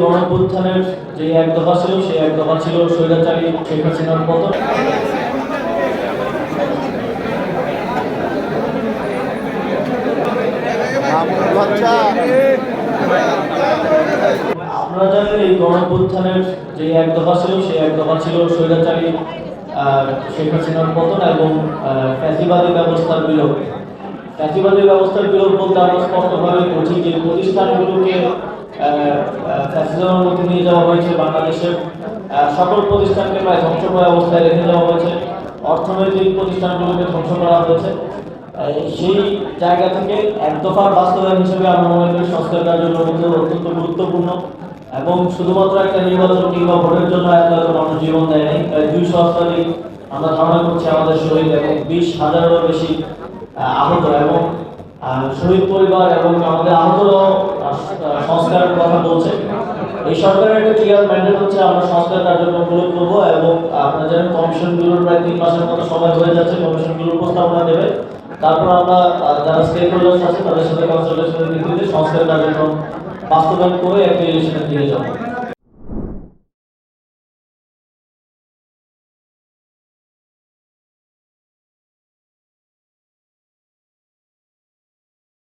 গণঅভ্যুত্থানের যে এক দফা ছিল, সেই এক দফা ছিল স্বৈরাচারী শেখ হাসিনার পতন আপনারা জানেন এই গণঅভ্যুত্থানের যে এক দফা ছিল, সেই এক দফা ছিল স্বৈরাচারী শেখ হাসিনার পতন এবং ফ্যাসিবাদী ব্যবস্থার বিলোপ। ফ্যাসিবাদী ব্যবস্থার বিলোপ বলতে আমরা স্পষ্টভাবে বুঝি যে প্রতিষ্ঠানগুলোকে ফ্যাসিজমের মধ্যে নিয়ে যাওয়া হয়েছে বাংলাদেশের সকল প্রতিষ্ঠানকে প্রায় ধ্বংসপ্রায় অবস্থায় রেখে দেওয়া হয়েছে। অর্থনৈতিক প্রতিষ্ঠানগুলোকে ধ্বংস করা হয়েছে। সেই জায়গা থেকে এক দফার বাস্তবায়ন হিসেবে আমরা মনে করি সংস্কার কার্যের মধ্যে অত্যন্ত গুরুত্বপূর্ণ এবং শুধুমাত্র একটা নির্বাচন কিংবা ভোটের জন্য এত এত মানুষ জীবন দেয় নাই। প্রায় দুই সহস্রাধিক আমরা ধারণা করছি আমাদের শহীদ এবং বিশ হাজারেরও বেশি আহ, আহত এবং শহীদ পরিবার এবং আমাদের আহতরাও আহ, সংস্কারের কথা বলছে। এই সরকারের একটা ক্লিয়ার ম্যান্ডেট হচ্ছে, আমরা সংস্কার কার্যক্রমগুলো করব এবং আপনারা জানেন, কমিশনগুলোর প্রায় তিন মাসের মতো সময় হয়ে যাচ্ছে কমিশন কমিশনগুলো উপস্থাপনা দেবে। তারপর আমরা যারা স্টেক হোল্ডার্স আছে, তাদের সাথে কনসালটেশনের ভিত্তিতে সংস্কার কার্যক্রম বাস্তবায়ন করে একটা ইলেকশনের দিয়ে যাব।